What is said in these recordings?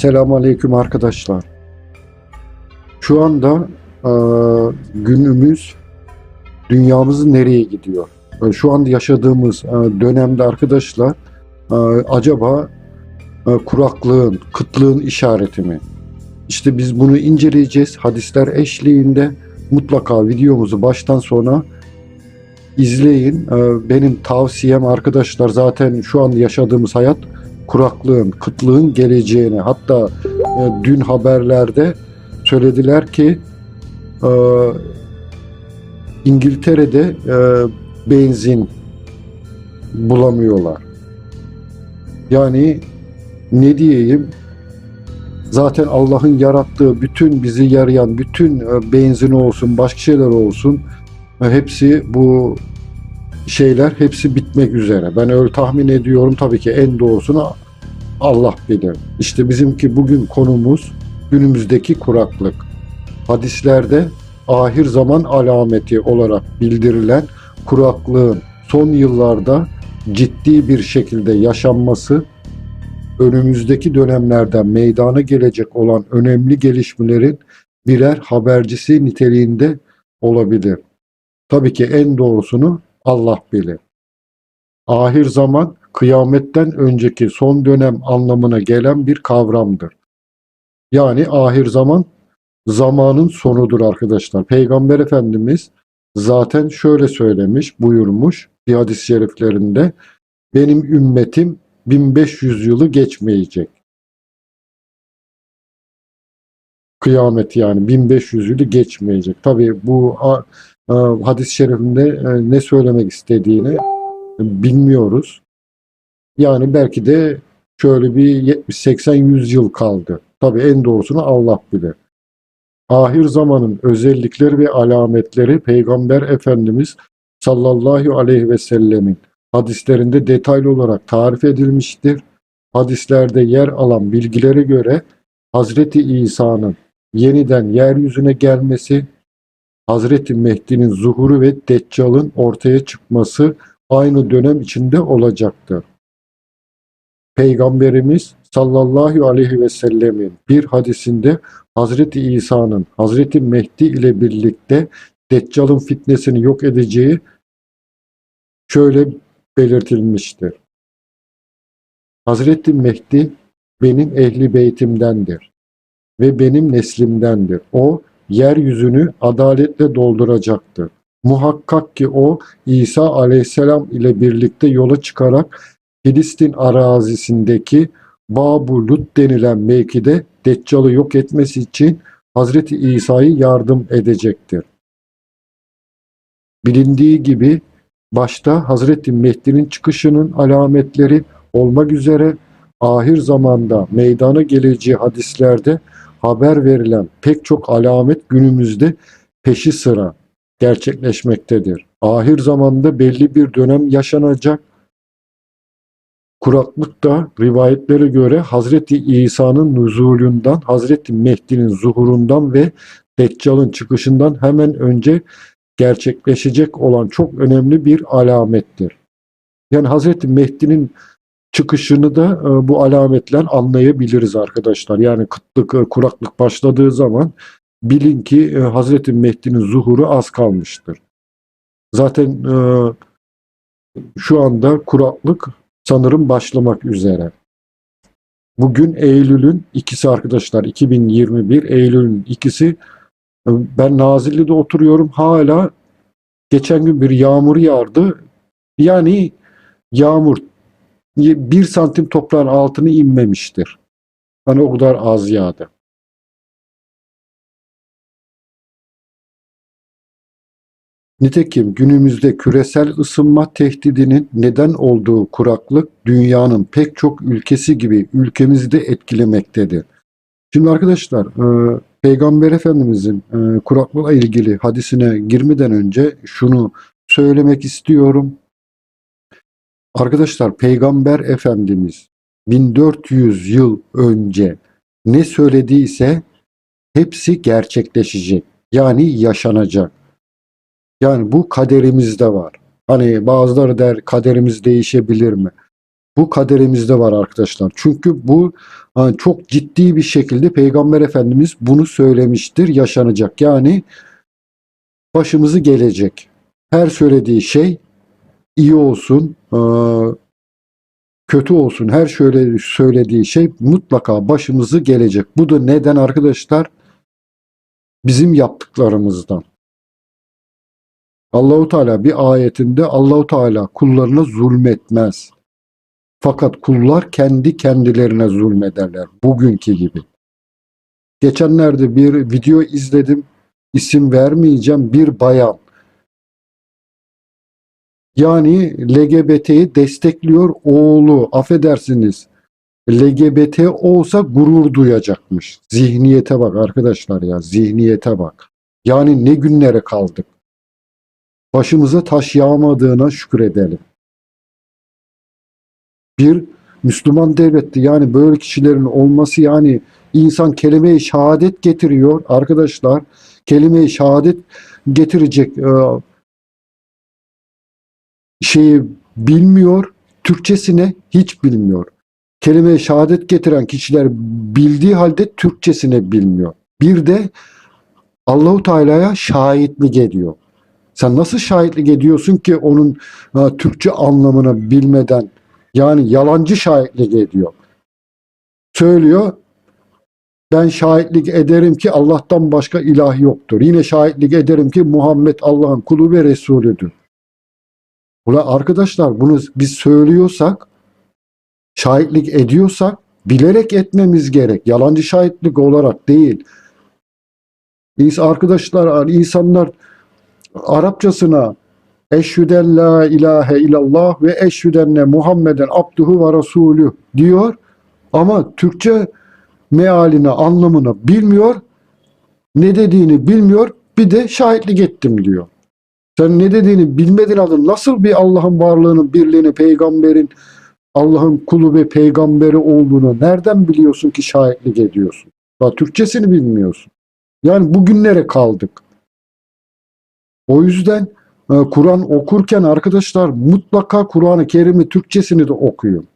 Selamun Aleyküm arkadaşlar. Şu anda e, günümüz dünyamız nereye gidiyor? E, şu anda yaşadığımız e, dönemde arkadaşlar e, acaba e, kuraklığın, kıtlığın işareti mi? İşte biz bunu inceleyeceğiz. Hadisler eşliğinde mutlaka videomuzu baştan sona izleyin. E, benim tavsiyem arkadaşlar zaten şu an yaşadığımız hayat kuraklığın, kıtlığın geleceğini hatta e, dün haberlerde söylediler ki e, İngiltere'de e, benzin bulamıyorlar. Yani ne diyeyim zaten Allah'ın yarattığı bütün bizi yarayan bütün e, benzin olsun başka şeyler olsun e, hepsi bu şeyler hepsi bitmek üzere. Ben öyle tahmin ediyorum tabii ki en doğrusunu Allah bilir. İşte bizimki bugün konumuz günümüzdeki kuraklık. Hadislerde ahir zaman alameti olarak bildirilen kuraklığın son yıllarda ciddi bir şekilde yaşanması önümüzdeki dönemlerden meydana gelecek olan önemli gelişmelerin birer habercisi niteliğinde olabilir. Tabii ki en doğrusunu Allah bilir. Ahir zaman kıyametten önceki son dönem anlamına gelen bir kavramdır. Yani ahir zaman zamanın sonudur arkadaşlar. Peygamber Efendimiz zaten şöyle söylemiş, buyurmuş bir hadis-i şeriflerinde benim ümmetim 1500 yılı geçmeyecek. Kıyamet yani 1500 yılı geçmeyecek. Tabi bu hadis-i şerifinde e, ne söylemek istediğini bilmiyoruz. Yani belki de şöyle bir 70-80-100 yıl kaldı. Tabi en doğrusunu Allah bilir. Ahir zamanın özellikleri ve alametleri Peygamber Efendimiz sallallahu aleyhi ve sellemin hadislerinde detaylı olarak tarif edilmiştir. Hadislerde yer alan bilgilere göre Hazreti İsa'nın yeniden yeryüzüne gelmesi, Hazreti Mehdi'nin zuhuru ve Deccal'ın ortaya çıkması aynı dönem içinde olacaktır. Peygamberimiz sallallahu aleyhi ve sellemin bir hadisinde Hazreti İsa'nın Hazreti Mehdi ile birlikte Deccal'ın fitnesini yok edeceği şöyle belirtilmiştir. Hazreti Mehdi benim ehli beytimdendir ve benim neslimdendir. O yeryüzünü adaletle dolduracaktır. Muhakkak ki o İsa aleyhisselam ile birlikte yola çıkarak Filistin arazisindeki Babu Lut denilen mevkide Deccal'ı yok etmesi için Hazreti İsa'yı yardım edecektir. Bilindiği gibi başta Hazreti Mehdi'nin çıkışının alametleri olmak üzere ahir zamanda meydana geleceği hadislerde haber verilen pek çok alamet günümüzde peşi sıra gerçekleşmektedir. Ahir zamanda belli bir dönem yaşanacak. Kuraklık da rivayetlere göre Hazreti İsa'nın nuzulünden, Hazreti Mehdi'nin zuhurundan ve Deccal'ın çıkışından hemen önce gerçekleşecek olan çok önemli bir alamettir. Yani Hazreti Mehdi'nin çıkışını da e, bu alametler anlayabiliriz arkadaşlar. Yani kıtlık, e, kuraklık başladığı zaman bilin ki e, Hazreti Mehdi'nin zuhuru az kalmıştır. Zaten şu anda kuraklık sanırım başlamak üzere. Bugün Eylül'ün ikisi arkadaşlar 2021 Eylül'ün ikisi ben Nazilli'de oturuyorum hala geçen gün bir yağmur yağdı. Yani yağmur bir santim toprağın altını inmemiştir. Hani o kadar az yağdı. Nitekim günümüzde küresel ısınma tehdidinin neden olduğu kuraklık dünyanın pek çok ülkesi gibi ülkemizi de etkilemektedir. Şimdi arkadaşlar e, Peygamber Efendimizin e, ilgili hadisine girmeden önce şunu söylemek istiyorum. Arkadaşlar Peygamber Efendimiz 1400 yıl önce ne söylediyse hepsi gerçekleşecek. Yani yaşanacak. Yani bu kaderimizde var. Hani bazıları der kaderimiz değişebilir mi? Bu kaderimizde var arkadaşlar. Çünkü bu ha, çok ciddi bir şekilde Peygamber Efendimiz bunu söylemiştir. Yaşanacak. Yani başımızı gelecek. Her söylediği şey iyi olsun, e, kötü olsun. Her şöyle söylediği şey mutlaka başımızı gelecek. Bu da neden arkadaşlar? Bizim yaptıklarımızdan. Allahu Teala bir ayetinde Allahu Teala kullarına zulmetmez. Fakat kullar kendi kendilerine zulmederler. Bugünkü gibi. Geçenlerde bir video izledim. İsim vermeyeceğim. Bir bayan. Yani LGBT'yi destekliyor oğlu. Affedersiniz. LGBT olsa gurur duyacakmış. Zihniyete bak arkadaşlar ya. Zihniyete bak. Yani ne günlere kaldık. Başımıza taş yağmadığına şükredelim. Bir Müslüman devletti. Yani böyle kişilerin olması yani insan kelime-i şehadet getiriyor arkadaşlar. Kelime-i şehadet getirecek e, şeyi bilmiyor. Türkçesine hiç bilmiyor. Kelime-i şehadet getiren kişiler bildiği halde Türkçesine bilmiyor. Bir de Allahu Teala'ya şahitlik ediyor. Sen nasıl şahitlik ediyorsun ki onun e, Türkçe anlamını bilmeden yani yalancı şahitlik ediyor. Söylüyor ben şahitlik ederim ki Allah'tan başka ilah yoktur. Yine şahitlik ederim ki Muhammed Allah'ın kulu ve Resulüdür. Ulan arkadaşlar bunu biz söylüyorsak, şahitlik ediyorsak bilerek etmemiz gerek. Yalancı şahitlik olarak değil. Arkadaşlar, insanlar Arapçasına eşhüden la ilahe illallah ve eşhüdenne Muhammeden abduhu ve rasulü diyor ama Türkçe mealini, anlamını bilmiyor, ne dediğini bilmiyor, bir de şahitlik ettim diyor. Sen ne dediğini bilmedin adın nasıl bir Allah'ın varlığını, birliğini, peygamberin, Allah'ın kulu ve peygamberi olduğunu nereden biliyorsun ki şahitlik ediyorsun? Daha Türkçesini bilmiyorsun. Yani bugünlere kaldık. O yüzden e, Kur'an okurken arkadaşlar mutlaka Kur'an-ı Kerim'i Türkçesini de okuyun.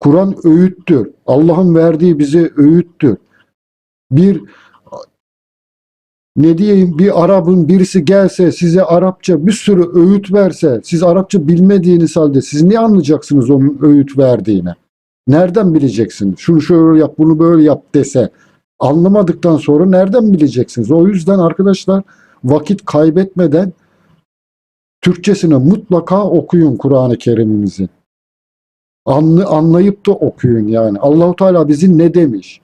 Kur'an öğüttür. Allah'ın verdiği bize öğüttür. Bir ne diyeyim bir Arap'ın birisi gelse size Arapça bir sürü öğüt verse siz Arapça bilmediğiniz halde siz ne anlayacaksınız onun öğüt verdiğine? Nereden bileceksiniz? Şunu şöyle yap bunu böyle yap dese anlamadıktan sonra nereden bileceksiniz? O yüzden arkadaşlar vakit kaybetmeden Türkçesine mutlaka okuyun Kur'an-ı Kerim'imizi. Anlı, anlayıp da okuyun yani. Allahu Teala bizi ne demiş?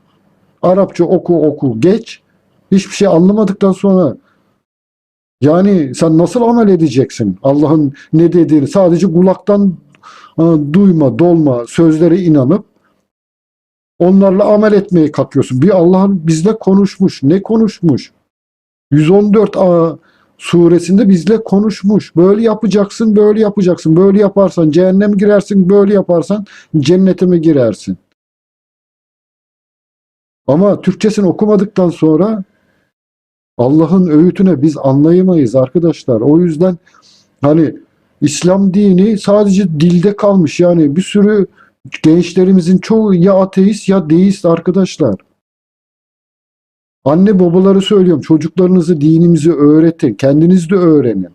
Arapça oku oku geç. Hiçbir şey anlamadıktan sonra yani sen nasıl amel edeceksin? Allah'ın ne dediğini sadece kulaktan e, duyma, dolma sözlere inanıp onlarla amel etmeye kalkıyorsun. Bir Allah'ın bizle konuşmuş. Ne konuşmuş? 114 a suresinde bizle konuşmuş. Böyle yapacaksın, böyle yapacaksın. Böyle yaparsan cehenneme girersin, böyle yaparsan cennete girersin? Ama Türkçesini okumadıktan sonra Allah'ın öğütüne biz anlayamayız arkadaşlar. O yüzden hani İslam dini sadece dilde kalmış. Yani bir sürü gençlerimizin çoğu ya ateist ya deist arkadaşlar. Anne babaları söylüyorum çocuklarınızı dinimizi öğretin. Kendiniz de öğrenin.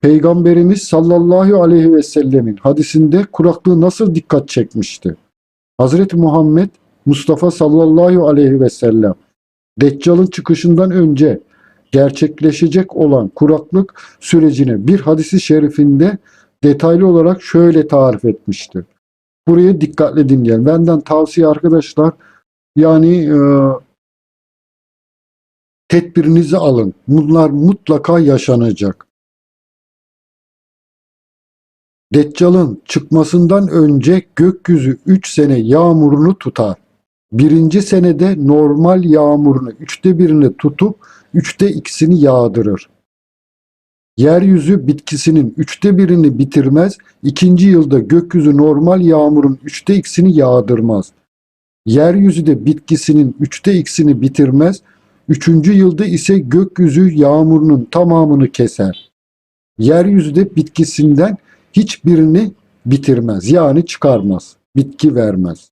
Peygamberimiz sallallahu aleyhi ve sellemin hadisinde kuraklığı nasıl dikkat çekmişti? Hazreti Muhammed Mustafa sallallahu aleyhi ve sellem Deccal'ın çıkışından önce gerçekleşecek olan kuraklık sürecini bir hadisi şerifinde detaylı olarak şöyle tarif etmiştir. Buraya dikkatli dinleyin. Benden tavsiye arkadaşlar yani e, tedbirinizi alın. Bunlar mutlaka yaşanacak. Deccal'ın çıkmasından önce gökyüzü 3 sene yağmurunu tutar. Birinci senede normal yağmurunu üçte birini tutup üçte ikisini yağdırır. Yeryüzü bitkisinin üçte birini bitirmez, ikinci yılda gökyüzü normal yağmurun üçte ikisini yağdırmaz. Yeryüzü de bitkisinin üçte ikisini bitirmez, üçüncü yılda ise gökyüzü yağmurunun tamamını keser. yeryüzünde bitkisinden hiçbirini bitirmez. Yani çıkarmaz. Bitki vermez.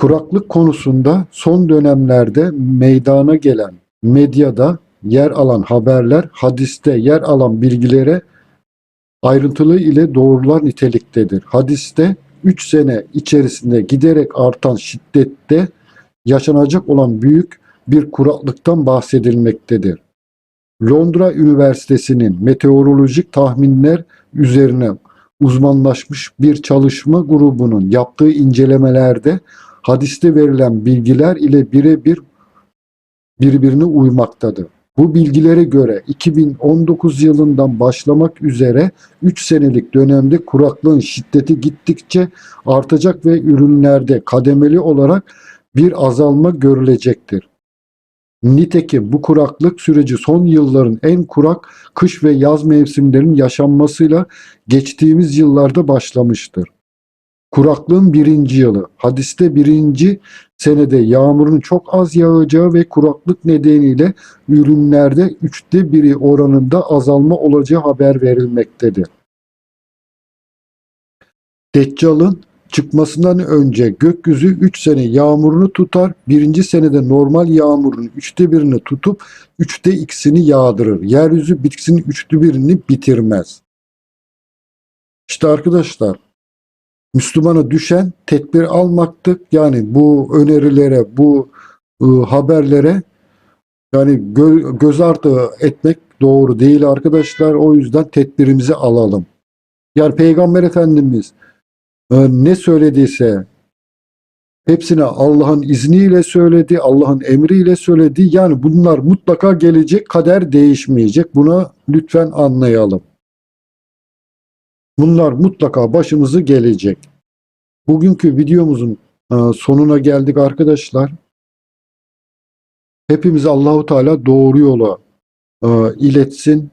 Kuraklık konusunda son dönemlerde meydana gelen medyada yer alan haberler, hadiste yer alan bilgilere ayrıntılı ile doğrular niteliktedir. Hadiste 3 sene içerisinde giderek artan şiddette yaşanacak olan büyük bir kuraklıktan bahsedilmektedir. Londra Üniversitesi'nin meteorolojik tahminler üzerine uzmanlaşmış bir çalışma grubunun yaptığı incelemelerde hadiste verilen bilgiler ile birebir birbirine uymaktadır. Bu bilgilere göre 2019 yılından başlamak üzere 3 senelik dönemde kuraklığın şiddeti gittikçe artacak ve ürünlerde kademeli olarak bir azalma görülecektir. Nitekim bu kuraklık süreci son yılların en kurak kış ve yaz mevsimlerinin yaşanmasıyla geçtiğimiz yıllarda başlamıştır. Kuraklığın birinci yılı. Hadiste birinci senede yağmurun çok az yağacağı ve kuraklık nedeniyle ürünlerde üçte biri oranında azalma olacağı haber verilmektedir. Deccal'ın çıkmasından önce gökyüzü 3 sene yağmurunu tutar. Birinci senede normal yağmurun üçte birini tutup üçte ikisini yağdırır. Yeryüzü bitkisinin üçte birini bitirmez. İşte arkadaşlar Müslümana düşen tedbir almaktır. Yani bu önerilere, bu ıı, haberlere yani gö- göz ardı etmek doğru değil arkadaşlar. O yüzden tedbirimizi alalım. Yani Peygamber Efendimiz e, ne söylediyse hepsine Allah'ın izniyle söyledi, Allah'ın emriyle söyledi. Yani bunlar mutlaka gelecek, kader değişmeyecek. Buna lütfen anlayalım. Bunlar mutlaka başımızı gelecek. Bugünkü videomuzun e, sonuna geldik arkadaşlar. Hepimiz Allahu Teala doğru yola e, iletsin.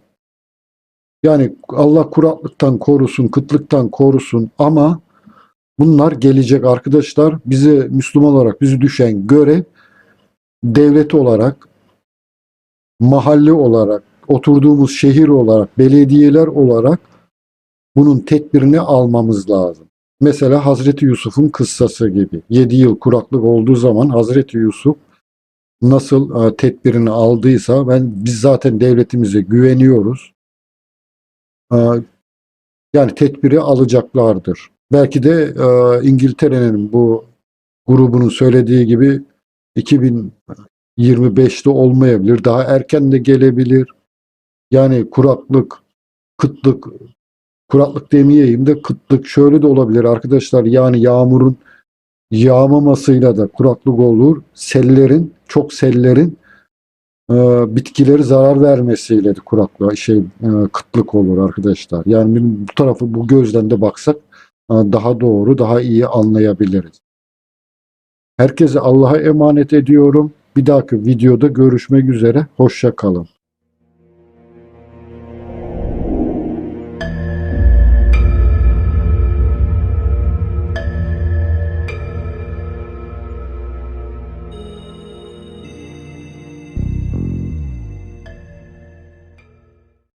Yani Allah kuraklıktan korusun, kıtlıktan korusun ama bunlar gelecek arkadaşlar. Bize Müslüman olarak bizi düşen görev devlet olarak, mahalle olarak, oturduğumuz şehir olarak, belediyeler olarak bunun tedbirini almamız lazım. Mesela Hazreti Yusuf'un kıssası gibi. 7 yıl kuraklık olduğu zaman Hazreti Yusuf nasıl e, tedbirini aldıysa ben biz zaten devletimize güveniyoruz. E, yani tedbiri alacaklardır. Belki de e, İngiltere'nin bu grubunun söylediği gibi 2025'te olmayabilir. Daha erken de gelebilir. Yani kuraklık, kıtlık, kuraklık demeyeyim de kıtlık şöyle de olabilir arkadaşlar. Yani yağmurun yağmamasıyla da kuraklık olur. Sellerin, çok sellerin e, bitkileri zarar vermesiyle de kuraklığa şey e, kıtlık olur arkadaşlar. Yani bu tarafı bu gözden de baksak e, daha doğru, daha iyi anlayabiliriz. Herkese Allah'a emanet ediyorum. Bir dahaki videoda görüşmek üzere. Hoşça kalın.